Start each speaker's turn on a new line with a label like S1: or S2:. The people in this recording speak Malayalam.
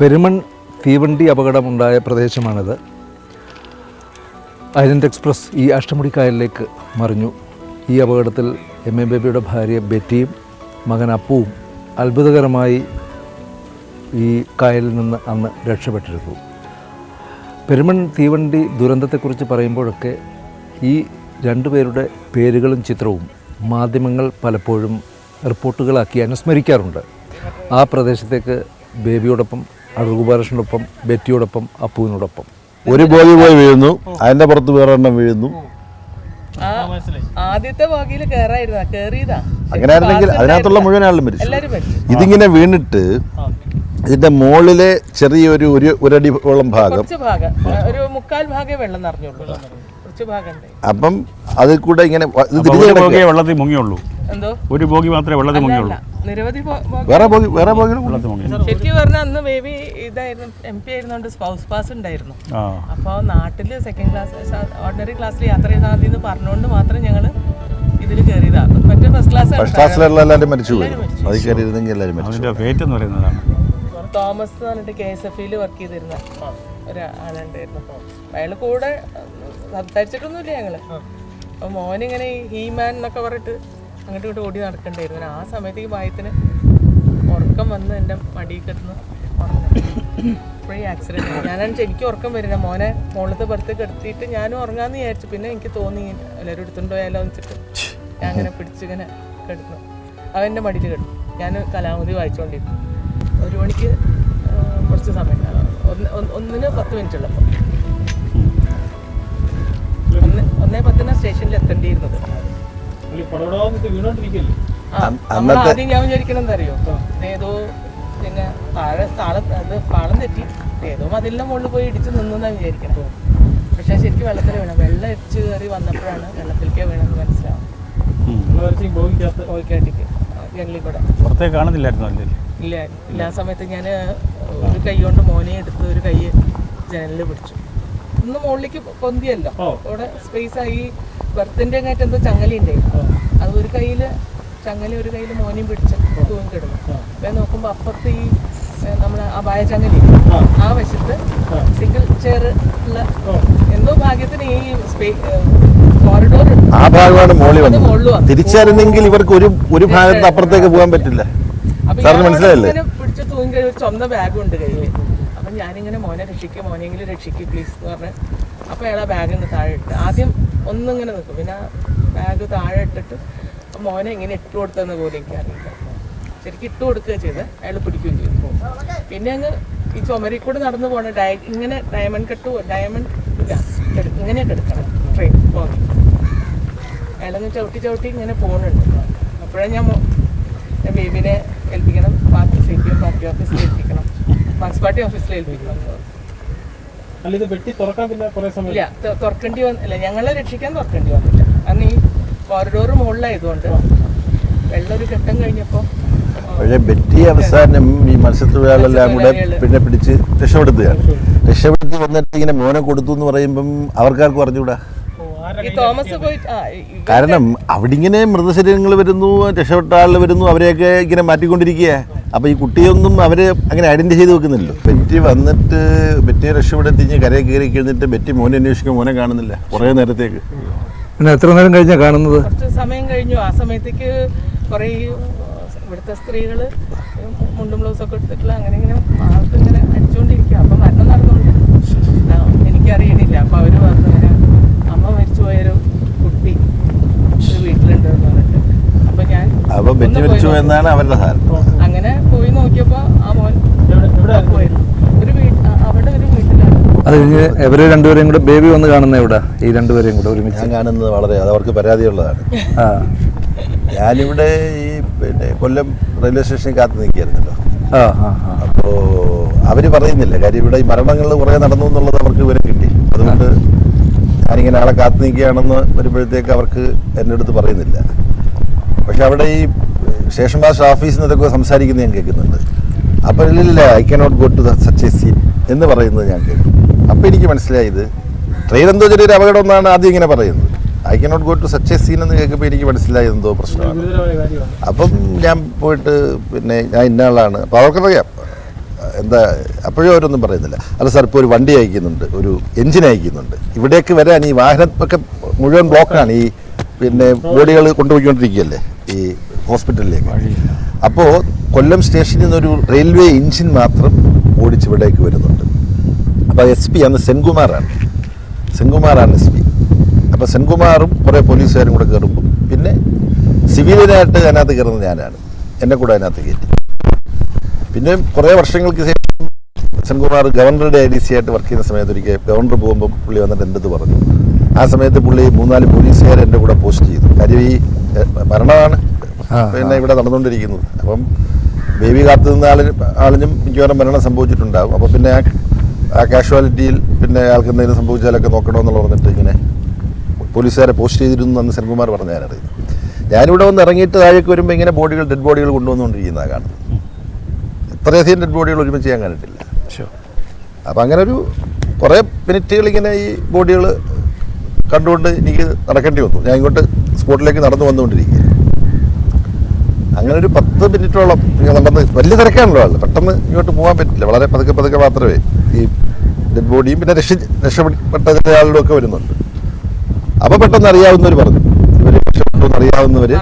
S1: പെരുമൺ തീവണ്ടി അപകടമുണ്ടായ പ്രദേശമാണിത്. ഐലൻഡ് എക്സ്പ്രസ് ഈ അഷ്ടമുടിക്കായലിലേക്ക് മറിഞ്ഞു. ഈ അപകടത്തിൽ എം എ ബേബിയുടെ ഭാര്യ ബെറ്റിയും മകൻ അപ്പുവും അത്ഭുതകരമായി ഈ കായലിൽ നിന്ന് അന്ന് രക്ഷപ്പെട്ടിരുന്നു. പെരുമൺ തീവണ്ടി ദുരന്തത്തെക്കുറിച്ച് പറയുമ്പോഴൊക്കെ ഈ രണ്ടുപേരുടെ പേരുകളും ചിത്രവും മാധ്യമങ്ങൾ പലപ്പോഴും റിപ്പോർട്ടുകളാക്കി അനുസ്മരിക്കാറുണ്ട്. ആ പ്രദേശത്തേക്ക് ബേബിയോടൊപ്പം അഴകുബാലകൃഷ്ണനോടൊപ്പം ബെറ്റിയോടൊപ്പം അപ്പുവിനോടൊപ്പം.
S2: ഒരു ബോഗി പോയി വീഴുന്നു. അതിന്റെ പുറത്ത് വേറെ എണ്ണം വീഴുന്നു.
S3: ആ ആദ്യത്തെ ബോഗിയിൽ കേറായിരുന്ന? കേറിയതാ?
S2: അങ്ങനെ ആയിരുന്നെങ്കിൽ അതിനകത്തുള്ള മുഴുവൻ ആളും മരിച്ചു.
S3: എല്ലാരും മരിച്ചു.
S2: ഇതിങ്ങനെ വീണിട്ട് ഇതിന്റെ മുകളിലെ ചെറിയൊരു ഒരു ഒരടിയോളം ഭാഗം.
S3: കുറച്ച് ഭാഗം ഒരു മുക്കാൽ ഭാഗമേ വെള്ളം നിറഞ്ഞുള്ളൂ. ഭാഗം
S2: അപ്പം അതിൽ കൂടെ ഇങ്ങനെ
S4: വെള്ളത്തിൽ മുങ്ങിയുള്ളൂ.
S3: എന്തോ?
S4: ഒരു ബോഗി മാത്രമേ വെള്ളത്തിൽ മുങ്ങിയുള്ളൂ
S3: നിരവധി
S2: വേറെ ബോഗി വേറെ ബോഗികളും
S4: വെള്ളത്തിൽ മുങ്ങി
S3: ശരിക്കും പറഞ്ഞാൽ അന്ന് ബേബി ഇതായിരുന്നു എം പി ആയിരുന്നോണ്ട് സ്പൗസ് പാസ് ഉണ്ടായിരുന്നു. അപ്പോൾ നാട്ടിൽ സെക്കൻഡ് ക്ലാസ് ഓർഡിനറി ക്ലാസ്സിൽ യാത്ര ചെയ്താൽ മതി എന്ന് പറഞ്ഞുകൊണ്ട് മാത്രം ഞങ്ങൾ ഇതിൽ കയറിയതാണ് മറ്റേ ഫസ്റ്റ് ക്ലാസ്
S2: ഫസ്റ്റ് ക്ലാസ്സിലുള്ള എല്ലാവരും മരിച്ചു പോയി. അതിൽ കയറി എല്ലാവരും മരിച്ചു
S4: ഫേറ്റ് എന്ന് പറയുന്നതാണ്.
S3: തോമസ് എന്ന് പറഞ്ഞിട്ട് കെ എസ് എഫ് വർക്ക് ചെയ്തിരുന്ന ഒരാളുണ്ടായിരുന്നു അയാൾ കൂടെ സംസാരിച്ചിട്ടൊന്നുമില്ല ഞങ്ങൾ അപ്പൊ മോനിങ്ങനെ ഈ ഹീമാൻ എന്നൊക്കെ പറഞ്ഞിട്ട് അങ്ങോട്ടും ഇങ്ങോട്ട് ഓടി നടക്കണ്ടായിരുന്നു. ആ സമയത്ത് ഈ ഭയത്തിന് ഉറക്കം വന്ന് എന്റെ മടിയിൽ കിടന്ന് ഇപ്പോഴേ ആക്സിഡന്റ് ഞാനാണ് എനിക്ക് ഉറക്കം വരില്ല. മോനെ മുകളിലത്തെ ബർത്ത് കിടത്തിയിട്ട് ഞാനും ഉറങ്ങാന്ന് വിചാരിച്ചു. പിന്നെ എനിക്ക് തോന്നി എല്ലാവരും എടുത്തുകൊണ്ട് പോയാലോ വെച്ചിട്ട് ഞാൻ അങ്ങനെ പിടിച്ചിങ്ങനെ കിടന്നു. അവന്റെ മടിയിൽ കിടന്നു. ഞാൻ കലാമതി വായിച്ചുകൊണ്ടിരുന്നു ഒരു മണിക്ക് കുറച്ച് സമയം. ഒന്ന് ഒന്നിന് പത്ത് മിനിറ്റ് ഉള്ളപ്പോൾ. ഒന്ന് ഒന്നേ പത്തിന് സ്റ്റേഷനിൽ എത്തേണ്ടിയിരുന്നത്. ആദ്യം ഞാൻ വിചാരിക്കണം എന്തറിയോ ഏതോ പിന്നെ താഴെ താളം അത് പാളം തെറ്റി. ഏതോ മതിലിന്റെ മുകളിൽ പോയി ഇടിച്ചു നിന്നാ വിചാരിക്കണം പക്ഷെ ശരിക്കും വെള്ളത്തിൽ വീണ. വെള്ളം എരിച്ച് കയറി വന്നപ്പോഴാണ് വെള്ളത്തിലേക്ക് വീണെന്ന് മനസ്സിലാവും കൂടെ
S4: കാണുന്നില്ലായിരുന്നു അല്ലേ?
S3: ഇല്ല. എല്ലാ ആ സമയത്ത് ഞാൻ ഒരു കൈ കൊണ്ട് മോനെ എടുത്ത് ഒരു കൈ ജനലിൽ പിടിച്ചു. ഒന്ന് മുകളിലേക്ക് പൊന്തിയല്ലോ. അവിടെ സ്പേസ് ആയി. ബർത്തിന്റെ അങ്ങായിട്ട് എന്തോ ചങ്ങലി ഉണ്ടായിരുന്നു അത് ഒരു കയ്യിൽ ചങ്ങലി ഒരു കയ്യിൽ മോനെയും പിടിച്ച് തൂങ്ങിക്കിടുന്നു. കിടന്നു അപ്പൊ നോക്കുമ്പോ അപ്പുറത്ത് ഈ നമ്മളെ ആ വായ ചങ്ങലി ആ. വശത്ത് സിംഗിൾ ചെയർ ഉള്ള എന്തോ ഭാഗ്യത്തിന് ഈ കോറിഡോർ
S2: ആ ഭാഗമാണ് മോളി
S3: മുകളിൽ.
S2: തിരിച്ചറിഞ്ഞെങ്കിൽ ഇവർക്ക് ഒരു ഒരു ഭാഗത്ത് അപ്പുറത്തേക്ക് പോകാൻ പറ്റില്ല.
S3: അപ്പൊ
S2: സാറിന് മനസ്സിലായില്ലേ?
S3: പിടിച്ച് തൂങ്ങി ചൊന്ന ചുമന്ന ബാഗും ഉണ്ട് കയ്യിൽ. ഞാനിങ്ങനെ മോനെ രക്ഷിക്കുക മോനെങ്കിലും രക്ഷിക്കുക പ്ലീസ് എന്ന് പറഞ്ഞ് അപ്പോൾ അയാൾ ആ ബാഗ് താഴെ ഇട്ട്. ആദ്യം ഒന്നിങ്ങനെ നിൽക്കും പിന്നെ ബാഗ് താഴെ ഇട്ടിട്ട് മോനെ ഇങ്ങനെ ഇട്ട് കൊടുത്തെന്ന് പോലും എനിക്കറിയില്ല. ശരിക്കും ഇട്ട് കൊടുക്കുക ചെയ്ത് അയാൾ പിടിക്കുകയും ചെയ്തു. പിന്നെ അങ്ങ് ഈ ചുമരിൽ കൂടെ നടന്നു പോകണം ഡയ ഇങ്ങനെ ഡയമണ്ട് കെട്ടു ഡയമണ്ട് ഇല്ല. ഇങ്ങനെയൊക്കെ ഇങ്ങനെ കിടക്കണം ട്രെയിൻ പോകുന്നു അയാളങ്ങ് ചവിട്ടി ചവിട്ടി ഇങ്ങനെ പോകുന്നുണ്ട് അപ്പോഴാണ് ഞാൻ ബേബിനെ ഏൽപ്പിക്കണം. പാർട്ടി സേഫ്റ്റി പാർട്ടി ഓഫീസിൽ ഏൽപ്പിക്കണം. പാർട്ടി ഓഫീസിൽ പറഞ്ഞു.
S5: അല്ല ഇത് വെട്ടി തുറക്കാൻ പിന്നെ കുറെ സമയം
S3: ഇല്ല തുറക്കേണ്ടി വന്നില്ല ഞങ്ങളെ രക്ഷിക്കാൻ തുറക്കേണ്ടി വന്നില്ല. അന്ന് ഈ കോറിഡോർ മുകളിലായതുകൊണ്ട് വെള്ളം ഒരു ഘട്ടം കഴിഞ്ഞപ്പോൾ
S2: പക്ഷേ ബെറ്റി അവസാനം ഈ മത്സ്യത്തൊഴിലാളെല്ലാം കൂടെ പിന്നെ പിടിച്ച് രക്ഷപ്പെടുത്തുകയാണ് രക്ഷപ്പെടുത്തി വന്നിട്ട് ഇങ്ങനെ മോനെ കൊടുത്തു എന്ന് പറയുമ്പം അവർക്കാർക്കും
S3: ഈ-
S2: കാരണം അവിടെ ഇങ്ങനെ മൃതശരീരങ്ങൾ വരുന്നു രക്ഷപ്പെട്ട ആളുകൾ വരുന്നു അവരെയൊക്കെ ഇങ്ങനെ മാറ്റിക്കൊണ്ടിരിക്കുക അപ്പോൾ ഈ കുട്ടിയൊന്നും അവർ അങ്ങനെ ഐഡന്റിഫൈ ചെയ്ത് വെക്കുന്നില്ലല്ലോ. ബെറ്റി വന്നിട്ട് ബെറ്റിയെ രക്ഷപ്പെടെ തിരിഞ്ഞ് കരയിൽ കയറി കഴിഞ്ഞിട്ട് ബെറ്റി മോനെ അന്വേഷിക്കാൻ മോനെ കാണുന്നില്ല. കുറേ നേരത്തേക്ക്.
S1: പിന്നെ എത്ര നേരം കഴിഞ്ഞാൽ കാണുന്നത്?
S3: കുറച്ച് സമയം കഴിഞ്ഞു. ആ സമയത്തേക്ക് കുറേ ഇവിടുത്തെ സ്ത്രീകൾ മുണ്ടും ബ്ലൗസൊക്കെ എടുത്തിട്ടുള്ള അങ്ങനെ ഇങ്ങനെ ആൾക്ക് ഇങ്ങനെ അടിച്ചുകൊണ്ടിരിക്കുക അപ്പം മരണം നടന്നുകൊണ്ട് എനിക്കറിയണില്ല. അപ്പം അവർ പറഞ്ഞു ഇങ്ങനെ അമ്മ മരിച്ചു പോയൊരു കുട്ടി ഒരു വീട്ടിലുണ്ട് എന്ന് പറഞ്ഞിട്ട്. അപ്പം ഞാൻ
S2: ബെറ്റി
S3: ഒന്ന്
S2: മരിച്ചു എന്നാണ് അവരുടെ ധാരണ.
S3: പോയി ആ മോൻ പോയിരുന്നു. ഒരു വീട് അവിടെ ഒരു വീട്ടിലാണ്.
S1: അത് കഴിഞ്ഞ് ഇവരെ രണ്ടുപേരെയും കൂടെ ബേബി വന്ന് കാണുന്ന എവിടെ? ഈ രണ്ടുപേരെയും കൂടെ ഒരുമിച്ച്.
S2: ഞാൻ കാണുന്നത് വളരെ അത് അവർക്ക് പരാതിയുള്ളതാണ്.
S1: ആ.
S2: ഞാനിവിടെ ഈ പിന്നെ കൊല്ലം റെയിൽവേ സ്റ്റേഷനിൽ കാത്തു നിൽക്കുകയായിരുന്നല്ലോ.
S1: ആ ആ ആ.
S2: അപ്പോൾ അവർ പറയുന്നില്ല കാര്യം ഇവിടെ ഈ മരണങ്ങൾ കുറേ നടന്നു എന്നുള്ളത് അവർക്ക് വിവരം കിട്ടി. അതുകൊണ്ട് ഞാനിങ്ങനെ ആളെ കാത്തു നിൽക്കുകയാണെന്ന് വരുമ്പോഴത്തേക്ക് അവർക്ക് എന്റെ അടുത്ത് പറയുന്നില്ല. പക്ഷെ അവിടെ ഈ സ്റ്റേഷൻ മാസ്റ്റർ ഓഫീസിൽ നിന്നൊക്കെ സംസാരിക്കുന്നത് ഞാൻ കേൾക്കുന്നുണ്ട്. അപ്പോൾ ഇല്ലില്ല I cannot go to the such a scene എന്ന് പറയുന്നത് ഞാൻ കേട്ടു. അപ്പോൾ എനിക്ക് മനസ്സിലായത് ട്രെയിൻ എന്തോ ചെറിയൊരു അപകടം എന്നാണ് ആദ്യം ഇങ്ങനെ പറയുന്നത്. I cannot go to such a scene എന്ന് കേൾക്കുമ്പോൾ എനിക്ക് മനസ്സിലായത് എന്തോ പ്രശ്നമാണ്. അപ്പം ഞാൻ പോയിട്ട് പിന്നെ ഞാൻ ഇന്ന ആളാണ്. അപ്പോൾ അവർക്കറിയാം എന്താ അപ്പോഴും അവരൊന്നും പറയുന്നില്ല. അല്ല സാർ ഇപ്പോൾ ഒരു വണ്ടി അയക്കുന്നുണ്ട് ഒരു എഞ്ചിൻ അയക്കുന്നുണ്ട്. ഇവിടേക്ക് വരാൻ ഈ വാഹനമൊക്കെ മുഴുവൻ ബ്ലോക്കാണ് ഈ പിന്നെ ബോഡികൾ കൊണ്ടുപോയിക്കൊണ്ടിരിക്കുകയല്ലേ? ഈ ഹോസ്പിറ്റലിലേക്ക്. അപ്പോൾ കൊല്ലം സ്റ്റേഷനിൽ നിന്നൊരു റെയിൽവേ എഞ്ചിൻ മാത്രം ഓടിച്ച് ഇവിടേക്ക് വരുന്നുണ്ട്. അപ്പോൾ എസ് പി അന്ന് സെൻകുമാറാണ്. സെൻകുമാറാണ് എസ് പി. അപ്പോൾ സെൻകുമാറും കുറേ പോലീസുകാരും കൂടെ കയറുമ്പോൾ പിന്നെ സിവിലിയനായിട്ട് അതിനകത്ത് കയറുന്നത് ഞാനാണ്. എന്നെ കൂടെ അതിനകത്ത് കയറ്റി. പിന്നെ കുറേ വർഷങ്ങൾക്ക് ശേഷം സെൻകുമാർ ഗവർണറുടെ ഐ ഡി സി ആയിട്ട് വർക്ക് ചെയ്യുന്ന സമയത്ത് ഒരിക്കൽ ഗവർണർ പോകുമ്പോൾ പുള്ളി വന്നിട്ട് എന്റെ പറഞ്ഞു. ആ സമയത്ത് പുള്ളി മൂന്നാൽ പോലീസുകാർ എന്റെ കൂടെ പോസ്റ്റ് ചെയ്തു. കാര്യം ഈ ഭരണമാണ്. മരണമാണ് പിന്നെ ഇവിടെ നടന്നുകൊണ്ടിരിക്കുന്നത്. അപ്പം ബേബി കാത്തു നിന്ന ആളിന് ആളിനും മിക്കവാറും മരണം സംഭവിച്ചിട്ടുണ്ടാകും. അപ്പോൾ പിന്നെ ആ കാഷ്വാലിറ്റിയിൽ പിന്നെ ആൾക്ക് എന്തെങ്കിലും സംഭവിച്ചാലൊക്കെ നോക്കണമെന്നുള്ള പറഞ്ഞിട്ട് ഇങ്ങനെ പോലീസുകാരെ പോസ്റ്റ് ചെയ്തിരുന്നു എന്ന് സെൻകുമാർ പറഞ്ഞ ഞാനറിയുന്നു ഞാനിവിടെ വന്ന് ഇറങ്ങിയിട്ട് താഴേക്ക് വരുമ്പോൾ ഇങ്ങനെ ബോഡികൾ ഡെഡ് ബോഡികൾ കൊണ്ടുവന്നുകൊണ്ടിരിക്കുന്നതാണ് കാണുന്നത്. ഇത്രയധികം ഡെഡ് ബോഡികൾ ഒരുമിച്ച് ചെയ്യാൻ കണ്ടിട്ടില്ല. അപ്പം അങ്ങനെ ഒരു കുറേ മിനിറ്റുകൾ ഇങ്ങനെ ഈ ബോഡികൾ കണ്ടുകൊണ്ട് എനിക്ക് നടക്കേണ്ടി വന്നു. ഞാൻ ഇങ്ങോട്ട് സ്പോട്ടിലേക്ക് നടന്നു വന്നുകൊണ്ടിരിക്കുക അങ്ങനെ ഒരു പത്ത് മിനിറ്റോളം നടന്ന് വലിയ തിരക്കാണല്ലോ ആൾ പെട്ടെന്ന് ഇങ്ങോട്ട് പോകാൻ പറ്റില്ല. വളരെ പതുക്കെ പതുക്കെ മാത്രമേ ഈ ഡെഡ് ബോഡിയും പിന്നെ രക്ഷ രക്ഷപ്പെട്ട ചില ആളുകളും ഒക്കെ വരുന്നുണ്ട്. അപ്പോൾ പെട്ടെന്ന് അറിയാവുന്നവർ പറഞ്ഞു. ഇവർ രക്ഷപ്പെട്ടു എന്ന് അറിയാവുന്നവർ